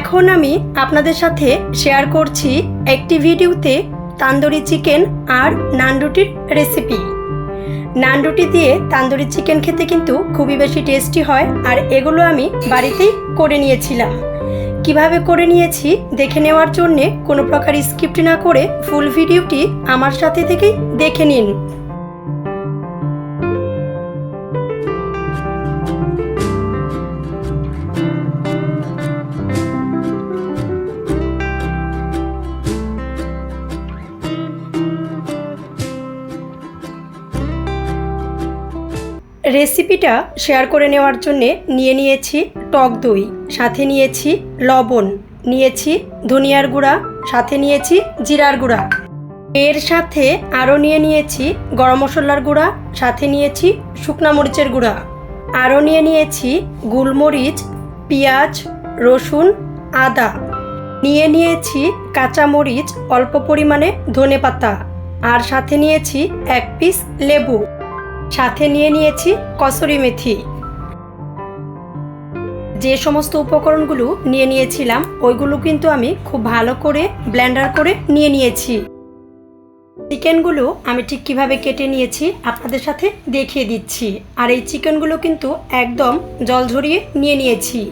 এখন আমি আপনাদের সাথে শেয়ার করছি একটি ভিডিওতে তান্দুরি চিকেন আর নান রুটির রেসিপি নান রুটি দিয়ে তান্দুরি চিকেন খেতে কিন্তু খুবই বেশি টেস্টি হয়, আর এগুলো আমি বাড়িতেই করে নিয়েছিলাম। কীভাবে করে নিয়েছি দেখে নেওয়ার জন্যে কোনো প্রকার স্ক্রিপ্ট না করে ফুল ভিডিওটি আমার সাথে থেকেই দেখে নিন। রেসিপিটা শেয়ার করে নেওয়ার জন্যে নিয়ে নিয়েছি টক দই, সাথে নিয়েছি লবণ, নিয়েছি ধনিয়ার গুঁড়া, সাথে নিয়েছি জিরার গুঁড়া। এর সাথে আরও নিয়ে নিয়েছি গরম মশলার গুঁড়া, সাথে নিয়েছি শুকনা মরিচের গুঁড়া। আরও নিয়ে নিয়েছি গোলমরিচ, পেঁয়াজ, রসুন, আদা। নিয়ে নিয়েছি কাঁচামরিচ অল্প পরিমাণে ধনে পাতা আর সাথে নিয়েছি এক পিস লেবু। সাথে নিয়ে নিয়েছি কসরি মেথি। যে সমস্ত উপকরণগুলো নিয়ে নিয়েছিলাম, ওইগুলো কিন্তু আমি খুব ভালো করে ব্ল্যান্ডার করে নিয়ে নিয়েছি। চিকেনগুলো আমি ঠিক কীভাবে কেটে নিয়েছি আপনাদের সাথে দেখিয়ে দিচ্ছি। আর এই চিকেনগুলো কিন্তু একদম জল ঝরিয়ে নিয়ে নিয়েছি।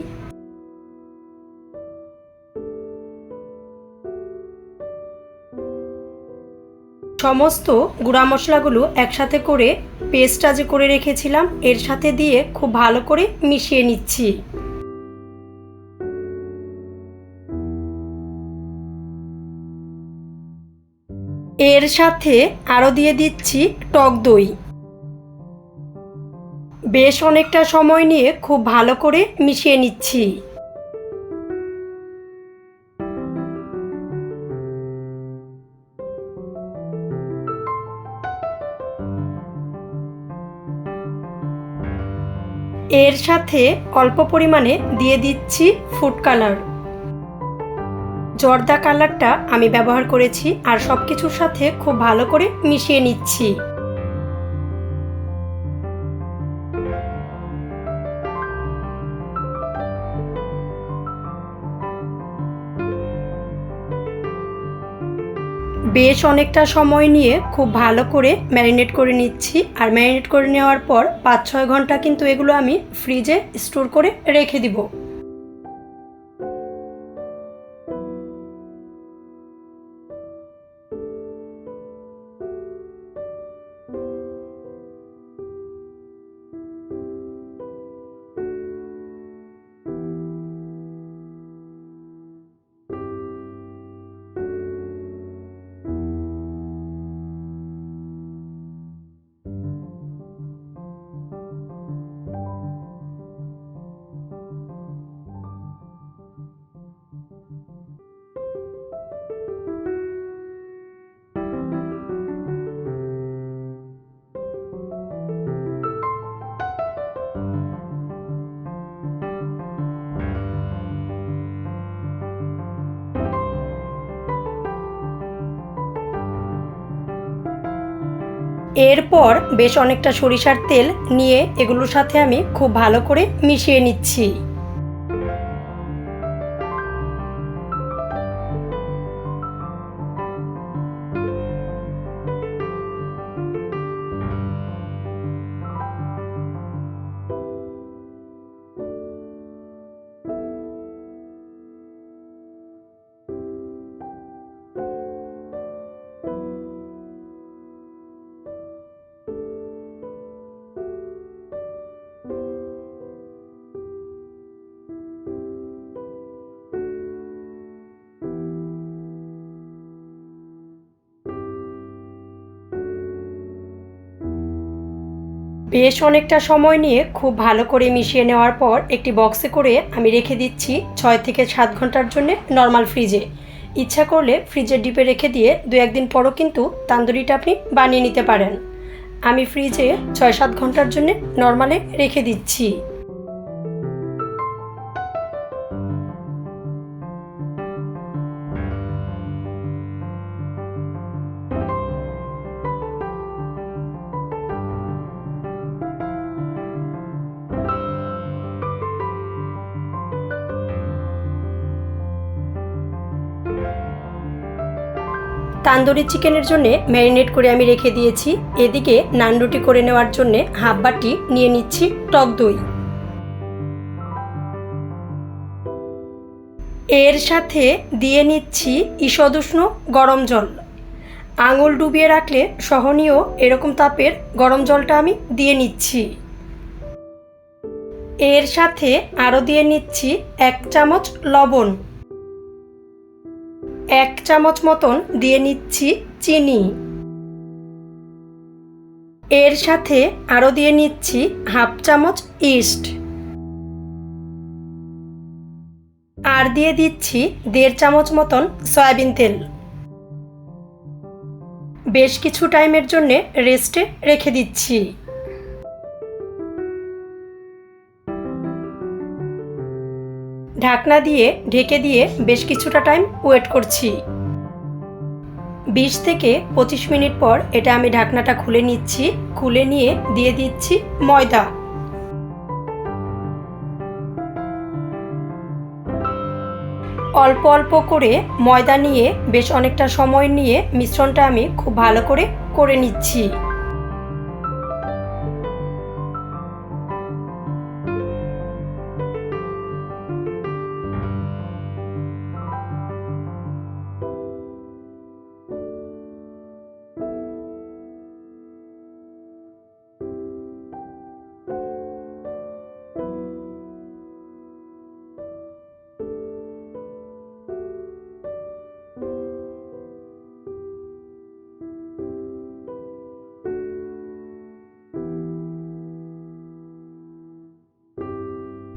সমস্ত গুঁড়া মশলাগুলো একসাথে করে পেস্টটা যে করে রেখেছিলাম, এর সাথে দিয়ে খুব ভালো করে মিশিয়ে নিচ্ছি। এর সাথে আরও দিয়ে দিচ্ছি টক দই। বেশ অনেকটা সময় নিয়ে খুব ভালো করে মিশিয়ে নিচ্ছি। এর সাথে অল্প পরিমাণে দিয়ে দিচ্ছি ফুড কালার। জর্দা কালারটা আমি ব্যবহার করেছি আর সব কিছুর সাথে খুব ভালো করে মিশিয়ে নিচ্ছি। বেশ অনেকটা সময় নিয়ে খুব ভালো করে ম্যারিনেট করে নিচ্ছি। আর ম্যারিনেট করে নেওয়ার পর পাঁচ ছয় ঘণ্টা কিন্তু এগুলো আমি ফ্রিজে স্টোর করে রেখে দিব। এরপর বেশ অনেকটা সরিষার তেল নিয়ে এগুলোর সাথে আমি খুব ভালো করে মিশিয়ে নিচ্ছি। বেশ অনেকটা সময় নিয়ে খুব ভালো করে মিশিয়ে নেওয়ার পর একটি বক্সে করে আমি রেখে দিচ্ছি ছয় থেকে সাত ঘণ্টার জন্য নর্মাল ফ্রিজে। ইচ্ছা করলে ফ্রিজের ডিপে রেখে দিয়ে দু একদিন পরও কিন্তু তান্দুরিটা আপনি বানিয়ে নিতে পারেন। আমি ফ্রিজে ছয় সাত ঘণ্টার জন্য নর্মালে রেখে দিচ্ছি। তান্দুরি চিকেনের জন্য ম্যারিনেট করে আমি রেখে দিয়েছি। এদিকে নান রুটি করে নেওয়ার জন্য হাফ বাটি নিয়ে নিচ্ছি টক দই। এর সাথে দিয়ে নিচ্ছি ঈষদুষ্ণ গরম জল। আঙুল ডুবিয়ে রাখলে সহনীয় এরকম তাপের গরম জলটা আমি দিয়ে নিচ্ছি। এর সাথে আরও দিয়ে নিচ্ছি এক চামচ লবণ। এক চামচ মতন দিয়ে নিচ্ছি চিনি। এর সাথে আরও দিয়ে নিচ্ছি হাফ চামচ ইস্ট। আর দিয়ে দিচ্ছি দেড় চামচ মতন সয়াবিন তেল। বেশ কিছু টাইমের জন্যে রেস্টে রেখে দিচ্ছি। ঢাকনা দিয়ে, ঢেকে দিয়ে বেশ কিছুটা টাইম ওয়েট করছি। বিশ থেকে পঁচিশ মিনিট পর এটা আমি ঢাকনাটা খুলে নিচ্ছি, খুলে নিয়ে দিয়ে দিচ্ছি ময়দা। অল্প অল্প করে ময়দা নিয়ে বেশ অনেকটা সময় নিয়ে মিশ্রণটা আমি খুব ভালো করে করে নিচ্ছি।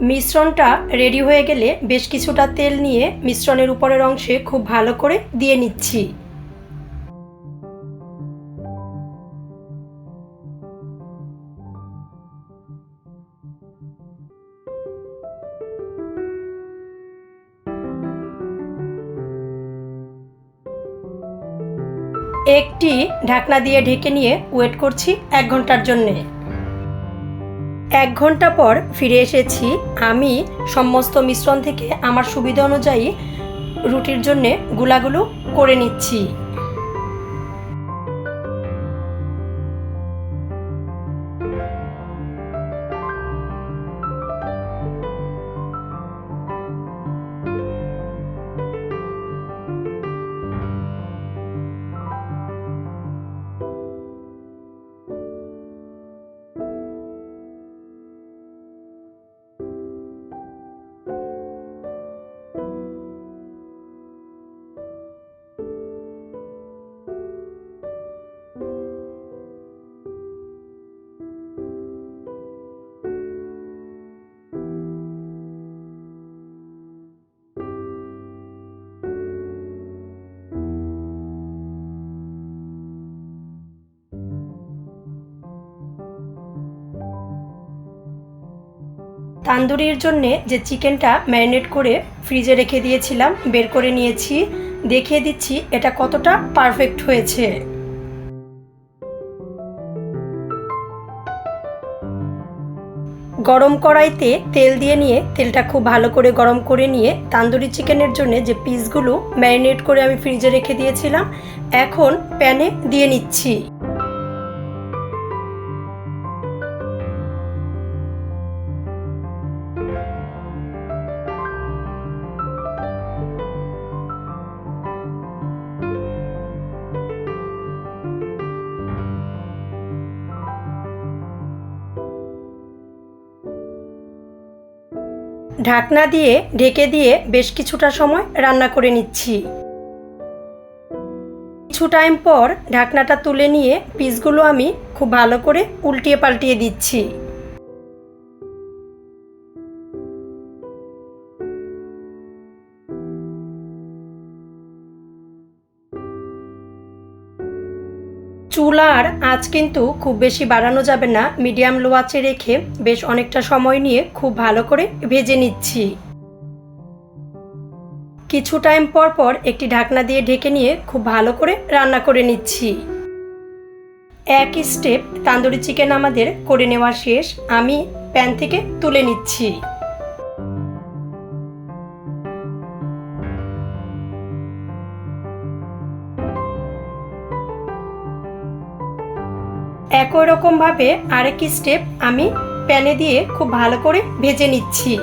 মিশ্রণটা রেডি হয়ে গেলে বেশ কিছুটা তেল নিয়ে মিশ্রণের উপরের অংশে খুব ভালো করে দিয়ে নিচ্ছি। একটি ঢাকনা দিয়ে ঢেকে নিয়ে ওয়েট করছি এক ঘণ্টার জন্যে। এক ঘণ্টা পর ফিরে এসেছি। আমি সমস্ত মিশ্রণ থেকে আমার সুবিধা অনুযায়ী রুটির জন্যে গুলাগুলো করে নিচ্ছি। তান্দুরির জন্যে যে চিকেনটা ম্যারিনেট করে ফ্রিজে রেখে দিয়েছিলাম, বের করে নিয়েছি। দেখিয়ে দিচ্ছি এটা কতটা পারফেক্ট হয়েছে। গরম কড়াইতে তেল দিয়ে নিয়ে, তেলটা খুব ভালো করে গরম করে নিয়ে তান্দুরি চিকেনের জন্য যে পিসগুলো ম্যারিনেট করে আমি ফ্রিজে রেখে দিয়েছিলাম, এখন প্যানে দিয়ে নিচ্ছি। ঢাকনা দিয়ে ঢেকে দিয়ে বেশ কিছুটা সময় রান্না করে নিচ্ছি। কিছু টাইম পর ঢাকনাটা তুলে নিয়ে পিসগুলো আমি খুব ভালো করে উল্টিয়ে পাল্টিয়ে দিচ্ছি। চুলার আঁচ কিন্তু খুব বেশি বাড়ানো যাবে না। মিডিয়াম লো আঁচে রেখে বেশ অনেকটা সময় নিয়ে খুব ভালো করে ভেজে নিচ্ছি। কিছু টাইম পর পর একটি ঢাকনা দিয়ে ঢেকে নিয়ে খুব ভালো করে রান্না করে নিচ্ছি। এক স্টেপ তান্দুরি চিকেন আমাদের করে নেওয়া শেষ। আমি প্যান থেকে তুলে নিচ্ছি। একই রকমভাবে আরেক স্টেপ আমি প্যানে দিয়ে খুব ভালো করে ভেজে নিচ্ছি।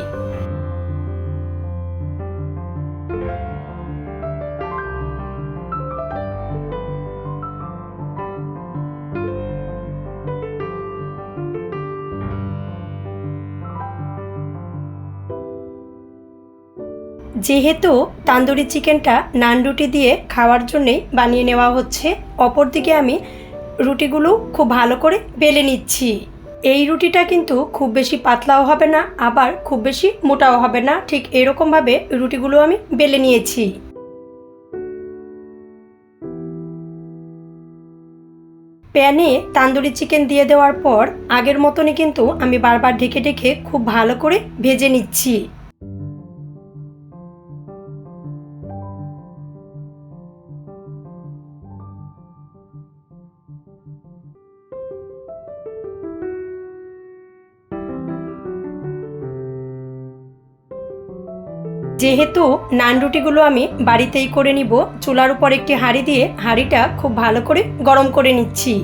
যেহেতু তান্দুরি চিকেনটা নান রুটি দিয়ে খাওয়ার জন্যেই বানিয়ে নেওয়া হচ্ছে, অপরদিকে আমি রুটিগুলো খুব ভালো করে বেলে নিচ্ছি। এই রুটিটা কিন্তু খুব বেশি পাতলাও হবে না, আবার খুব বেশি মোটাও হবে না। ঠিক এরকমভাবে রুটিগুলো আমি বেলে নিয়েছি। প্যানে তান্দুরি চিকেন দিয়ে দেওয়ার পর আগের মতনই কিন্তু আমি বারবার ঢেকে ঢেকে খুব ভালো করে ভেজে নিচ্ছি। যেহেতু নান রুটিগুলো আমি বাড়িতেই করে নিব, চুলার উপর একটি হাঁড়ি দিয়ে হাঁড়িটা খুব ভালো করে গরম করে নিচ্ছি।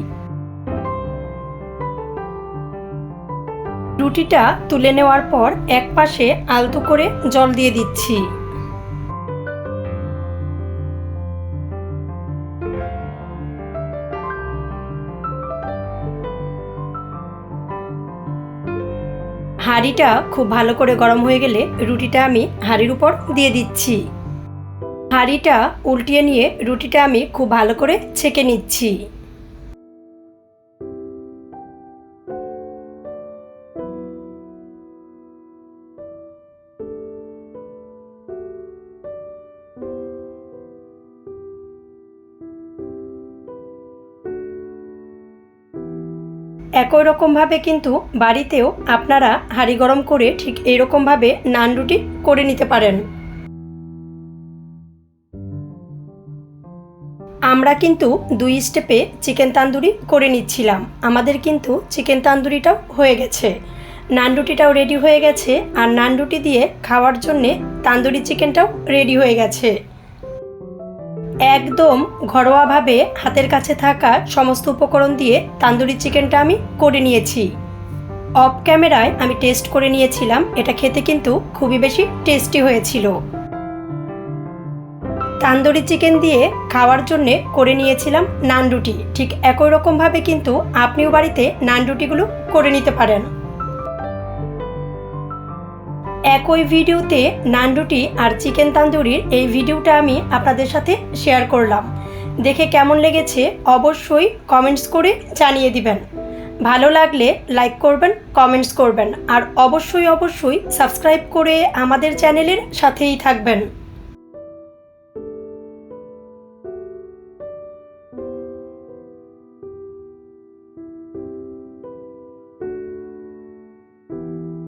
রুটিটা তুলে নেওয়ার পর এক পাশে আলতো করে জল দিয়ে দিচ্ছি। হাঁড়িটা খুব ভালো করে গরম হয়ে গেলে রুটিটা আমি হাঁড়ির উপর দিয়ে দিচ্ছি। হাঁড়িটা উল্টিয়ে নিয়ে রুটিটা আমি খুব ভালো করে ছেঁকে নিচ্ছি। একই রকমভাবে কিন্তু বাড়িতেও আপনারা হাঁড়ি গরম করে ঠিক এইরকমভাবে নান রুটি করে নিতে পারেন। আমরা কিন্তু দুই স্টেপে চিকেন তান্দুরি করে নিচ্ছিলাম। আমাদের কিন্তু চিকেন তান্দুরিটাও হয়ে গেছে। নান রুটিটাও রেডি হয়ে গেছে আর নান রুটি দিয়ে খাওয়ার জন্যে তান্দুরি চিকেনটাও রেডি হয়ে গেছে। একদম ঘরোয়াভাবে হাতের কাছে থাকা সমস্ত উপকরণ দিয়ে তান্দুরি চিকেনটা আমি করে নিয়েছি। অফ ক্যামেরায় আমি টেস্ট করে নিয়েছিলাম, এটা খেতে কিন্তু খুবই বেশি টেস্টি হয়েছিল। তান্দুরি চিকেন দিয়ে খাওয়ার জন্যে করে নিয়েছিলাম নান রুটি। ঠিক একই রকমভাবে কিন্তু আপনিও বাড়িতে নান রুটিগুলো করে নিতে পারেন। একই ভিডিওতে নান রুটি আর চিকেন তান্দুরির এই ভিডিওটা আমি আপনাদের সাথে শেয়ার করলাম। দেখে কেমন লেগেছে অবশ্যই কমেন্টস করে জানিয়ে দিবেন। ভালো লাগলে লাইক করবেন, কমেন্টস করবেন, আর অবশ্যই অবশ্যই সাবস্ক্রাইব করে আমাদের চ্যানেলের সাথেই থাকবেন।